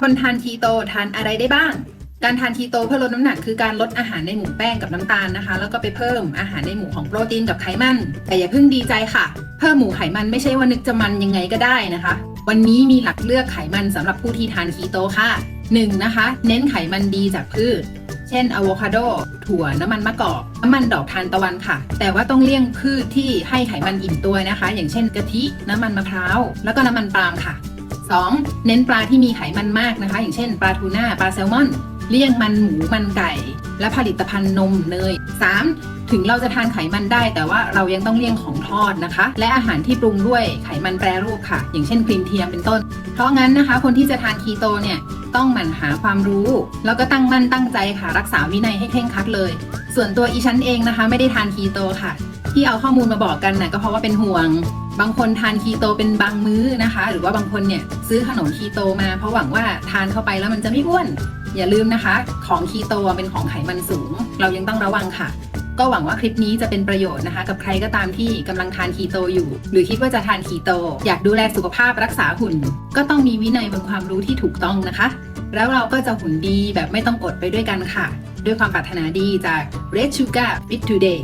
คนทานคีโตทานอะไรได้บ้าง การทานคีโตเพื่อลดน้ำหนักคือการลดอาหารในหมู่แป้งกับน้ำตาลนะคะ แล้วก็ไปเพิ่มอาหารในหมู่ของโปรตีนกับไขมัน แต่อย่าเพิ่งดีใจค่ะ เพิ่มหมู่ไขมันไม่ใช่ว่านึกจะมันยังไงก็ได้นะคะ วันนี้มีหลักเลือกไขมันสำหรับผู้ที่ทานคีโตค่ะ 1. นะคะ เน้นไขมันดีจากพืชเช่นอะโวคาโด ถั่ว น้ำมันมะกอก น้ำมันดอกทานตะวันค่ะ แต่ว่าต้องเลี่ยงพืชที่ให้ไขมันอิ่มตัวนะคะ อย่างเช่นกะทิ น้ำมันมะพร้าว แล้วก็น้ำมันปาล์มค่ะ 2. เน้นปลาที่มีไขมันมากนะคะ อย่างเช่น ปลาทูน่าปลาแซลมอน เลี่ยงมันหมูมันไก่ และผลิตภัณฑ์นมเนย 3. ถึงเราจะทานไขมันได้ แต่ว่าเรายังต้องเลี่ยงของทอดนะคะ และอาหารที่ปรุงด้วยไขมันแปรรูปค่ะ อย่างเช่นครีมเทียมเป็นต้น เพราะงั้นนะคะ คนที่จะทานคีโตเนี่ยต้องหมั่นหาความรู้ แล้วก็ตั้งมั่นตั้งใจค่ะรักษาวินัยให้เคร่งครัดเลย ส่วนตัวอีฉันเองนะคะ ไม่ได้ทานคีโตค่ะ ที่เอาข้อมูลมาบอกกันนะก็เพราะว่าเป็นห่วง บางคนทานคีโตเป็นบางมื้อนะคะ หรือว่าบางคนเนี่ยซื้อขนมคีโตมา เพราะหวังว่าทานเข้าไปแล้วมันจะไม่อ้วน อย่าลืมนะคะ ของคีโตเป็นของไขมันสูง เรายังต้องระวังค่ะ ก็หวังว่าคลิปนี้จะเป็นประโยชน์นะคะ กับใครก็ตามที่กำลังทานคีโตอยู่ หรือคิดว่าจะทานคีโต อยากดูแลสุขภาพรักษาหุ่น ก็ต้องมีวินัยบนความรู้ที่ถูกต้องนะคะ แล้วเราก็จะหุ่นดีแบบไม่ต้องอดไปด้วยกันค่ะ ด้วยความปรารถนาดีจาก Red Sugar Fit Today